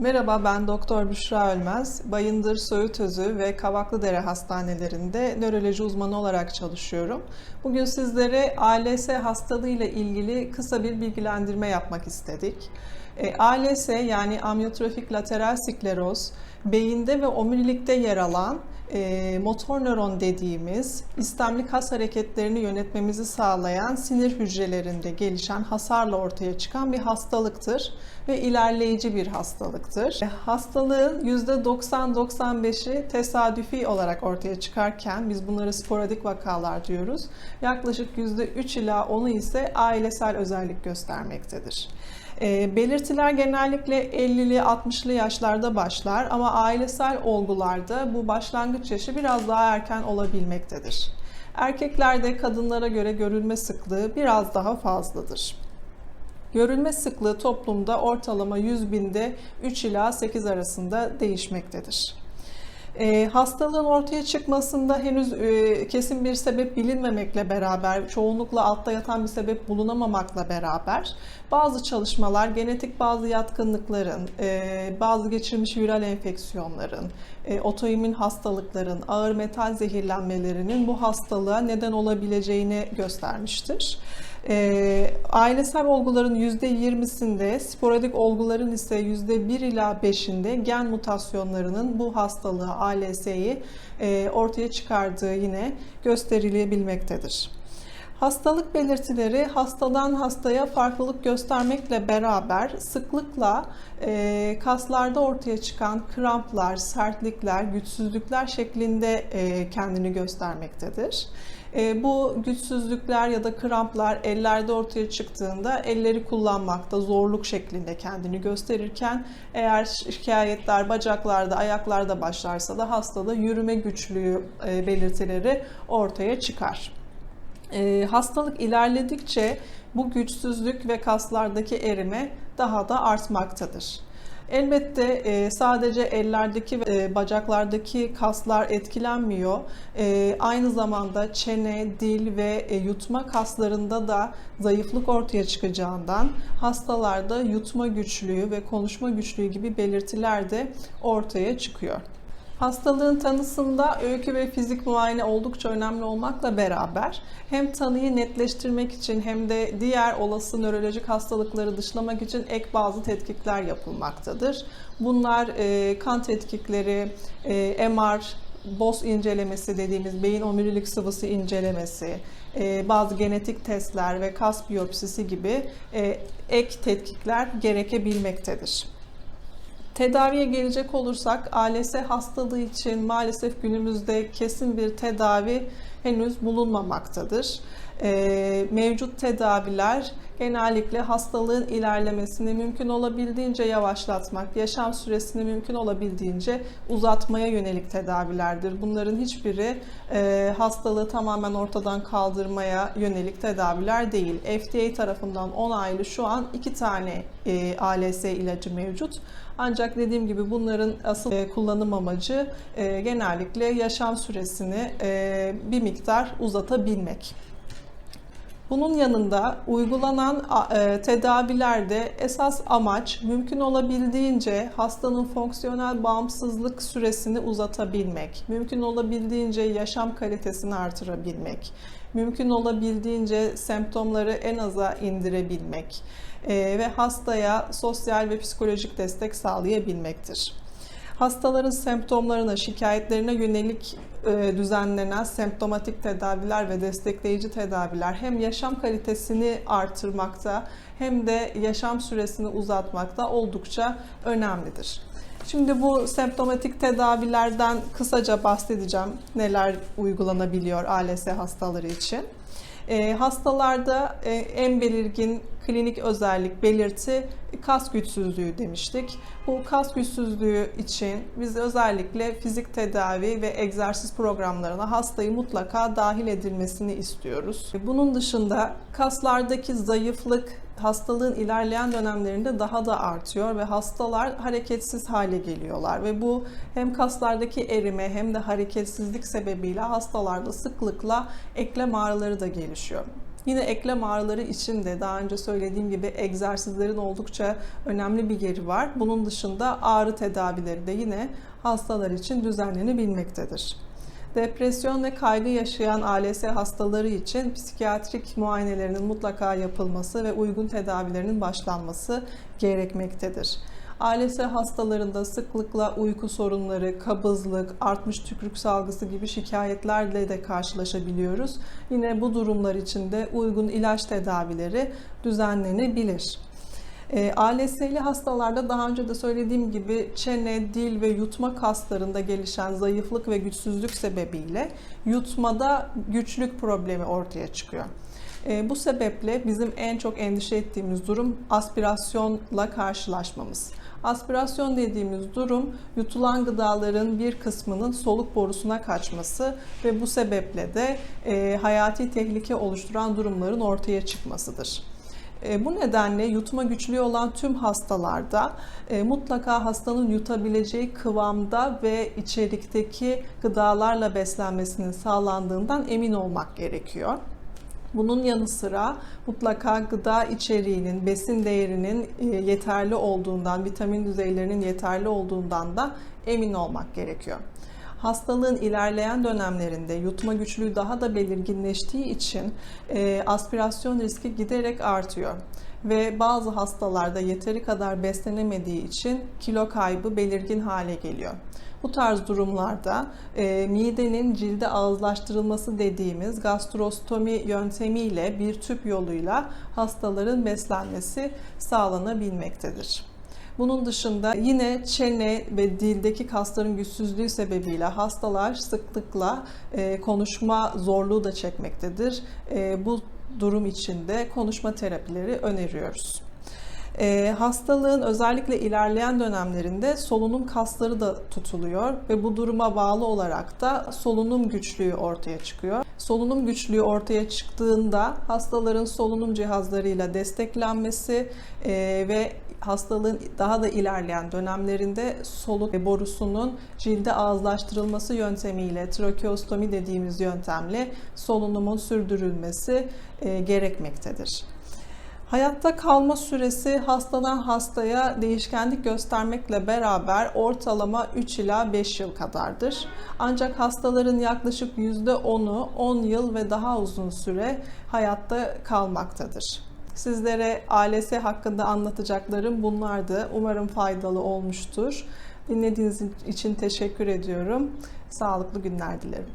Merhaba ben Doktor Büşra Ölmez. Bayındır, Söğütözü ve Kavaklıdere hastanelerinde nöroloji uzmanı olarak çalışıyorum. Bugün sizlere ALS hastalığı ile ilgili kısa bir bilgilendirme yapmak istedik. E, ALS yani amyotrofik lateral skleroz, beyinde ve omurilikte yer alan e, motor nöron dediğimiz istemli kas hareketlerini yönetmemizi sağlayan sinir hücrelerinde gelişen hasarla ortaya çıkan bir hastalıktır ve ilerleyici bir hastalıktır. E, Hastalığın %90-95'i tesadüfi olarak ortaya çıkarken biz bunları sporadik vakalar diyoruz. Yaklaşık %3 ila 10'u ise ailesel özellik göstermektedir. E, belirtiler genellikle 50'li 60'lı yaşlarda başlar ama ailesel olgularda bu başlangıç yaşı biraz daha erken olabilmektedir. Erkeklerde kadınlara göre görülme sıklığı biraz daha fazladır. Görülme sıklığı toplumda ortalama 100 binde 3 ila 8 arasında değişmektedir. E, hastalığın ortaya çıkmasında henüz e, kesin bir sebep bilinmemekle beraber, çoğunlukla altta yatan bir sebep bulunamamakla beraber bazı çalışmalar genetik bazı yatkınlıkların, e, bazı geçirilmiş viral enfeksiyonların, e, otoimmün hastalıkların, ağır metal zehirlenmelerinin bu hastalığa neden olabileceğini göstermiştir. E, ailesel olguların %20'sinde, sporadik olguların ise %1 ila 5'inde gen mutasyonlarının bu hastalığı ALS'yi e, ortaya çıkardığı yine gösterilebilmektedir. Hastalık belirtileri hastadan hastaya farklılık göstermekle beraber sıklıkla e, kaslarda ortaya çıkan kramplar, sertlikler, güçsüzlükler şeklinde e, kendini göstermektedir. E, bu güçsüzlükler ya da kramplar ellerde ortaya çıktığında elleri kullanmakta zorluk şeklinde kendini gösterirken eğer şikayetler bacaklarda, ayaklarda başlarsa da hastada yürüme güçlüğü e, belirtileri ortaya çıkar. E, hastalık ilerledikçe bu güçsüzlük ve kaslardaki erime daha da artmaktadır. Elbette e, sadece ellerdeki ve e, bacaklardaki kaslar etkilenmiyor. E, aynı zamanda çene, dil ve e, yutma kaslarında da zayıflık ortaya çıkacağından hastalarda yutma güçlüğü ve konuşma güçlüğü gibi belirtiler de ortaya çıkıyor. Hastalığın tanısında öykü ve fizik muayene oldukça önemli olmakla beraber hem tanıyı netleştirmek için hem de diğer olası nörolojik hastalıkları dışlamak için ek bazı tetkikler yapılmaktadır. Bunlar e, kan tetkikleri, e, MR, BOS incelemesi dediğimiz beyin omurilik sıvısı incelemesi, e, bazı genetik testler ve kas biyopsisi gibi e, ek tetkikler gerekebilmektedir. Tedaviye gelecek olursak ALS hastalığı için maalesef günümüzde kesin bir tedavi henüz bulunmamaktadır. Ee, mevcut tedaviler genellikle hastalığın ilerlemesini mümkün olabildiğince yavaşlatmak, yaşam süresini mümkün olabildiğince uzatmaya yönelik tedavilerdir. Bunların hiçbiri e, hastalığı tamamen ortadan kaldırmaya yönelik tedaviler değil. FDA tarafından onaylı şu an iki tane e, ALS ilacı mevcut. Ancak dediğim gibi bunların asıl e, kullanım amacı e, genellikle yaşam süresini e, bir miktar uzatabilmek. Bunun yanında uygulanan e, tedavilerde esas amaç mümkün olabildiğince hastanın fonksiyonel bağımsızlık süresini uzatabilmek, mümkün olabildiğince yaşam kalitesini artırabilmek, mümkün olabildiğince semptomları en aza indirebilmek e, ve hastaya sosyal ve psikolojik destek sağlayabilmektir. Hastaların semptomlarına, şikayetlerine yönelik e, düzenlenen semptomatik tedaviler ve destekleyici tedaviler hem yaşam kalitesini artırmakta hem de yaşam süresini uzatmakta oldukça önemlidir. Şimdi bu semptomatik tedavilerden kısaca bahsedeceğim. Neler uygulanabiliyor ALS hastaları için. E, hastalarda e, en belirgin klinik özellik belirti kas güçsüzlüğü demiştik. Bu kas güçsüzlüğü için biz özellikle fizik tedavi ve egzersiz programlarına hastayı mutlaka dahil edilmesini istiyoruz. Bunun dışında kaslardaki zayıflık hastalığın ilerleyen dönemlerinde daha da artıyor ve hastalar hareketsiz hale geliyorlar ve bu hem kaslardaki erime hem de hareketsizlik sebebiyle hastalarda sıklıkla eklem ağrıları da gelişiyor. Yine eklem ağrıları için de daha önce söylediğim gibi egzersizlerin oldukça önemli bir yeri var. Bunun dışında ağrı tedavileri de yine hastalar için düzenlenebilmektedir. Depresyon ve kaygı yaşayan ALS hastaları için psikiyatrik muayenelerinin mutlaka yapılması ve uygun tedavilerinin başlanması gerekmektedir. ALS hastalarında sıklıkla uyku sorunları, kabızlık, artmış tükrük salgısı gibi şikayetlerle de karşılaşabiliyoruz. Yine bu durumlar için de uygun ilaç tedavileri düzenlenebilir. E, ALS'li hastalarda daha önce de söylediğim gibi çene, dil ve yutma kaslarında gelişen zayıflık ve güçsüzlük sebebiyle yutmada güçlük problemi ortaya çıkıyor. E, bu sebeple bizim en çok endişe ettiğimiz durum aspirasyonla karşılaşmamız. Aspirasyon dediğimiz durum yutulan gıdaların bir kısmının soluk borusuna kaçması ve bu sebeple de e, hayati tehlike oluşturan durumların ortaya çıkmasıdır. E, bu nedenle yutma güçlüğü olan tüm hastalarda e, mutlaka hastanın yutabileceği kıvamda ve içerikteki gıdalarla beslenmesinin sağlandığından emin olmak gerekiyor. Bunun yanı sıra mutlaka gıda içeriğinin, besin değerinin e, yeterli olduğundan, vitamin düzeylerinin yeterli olduğundan da emin olmak gerekiyor. Hastalığın ilerleyen dönemlerinde yutma güçlüğü daha da belirginleştiği için e, aspirasyon riski giderek artıyor ve bazı hastalarda yeteri kadar beslenemediği için kilo kaybı belirgin hale geliyor. Bu tarz durumlarda e, midenin cilde ağızlaştırılması dediğimiz gastrostomi yöntemiyle bir tüp yoluyla hastaların beslenmesi sağlanabilmektedir. Bunun dışında yine çene ve dildeki kasların güçsüzlüğü sebebiyle hastalar sıklıkla e, konuşma zorluğu da çekmektedir. E, bu durum içinde konuşma terapileri öneriyoruz. E, hastalığın özellikle ilerleyen dönemlerinde solunum kasları da tutuluyor ve bu duruma bağlı olarak da solunum güçlüğü ortaya çıkıyor. Solunum güçlüğü ortaya çıktığında hastaların solunum cihazlarıyla desteklenmesi ve hastalığın daha da ilerleyen dönemlerinde soluk borusunun cilde ağızlaştırılması yöntemiyle trakeostomi dediğimiz yöntemle solunumun sürdürülmesi e, gerekmektedir. Hayatta kalma süresi hastadan hastaya değişkenlik göstermekle beraber ortalama 3 ila 5 yıl kadardır. Ancak hastaların yaklaşık %10'u 10 yıl ve daha uzun süre hayatta kalmaktadır. Sizlere ALS hakkında anlatacaklarım bunlardı. Umarım faydalı olmuştur. Dinlediğiniz için teşekkür ediyorum. Sağlıklı günler dilerim.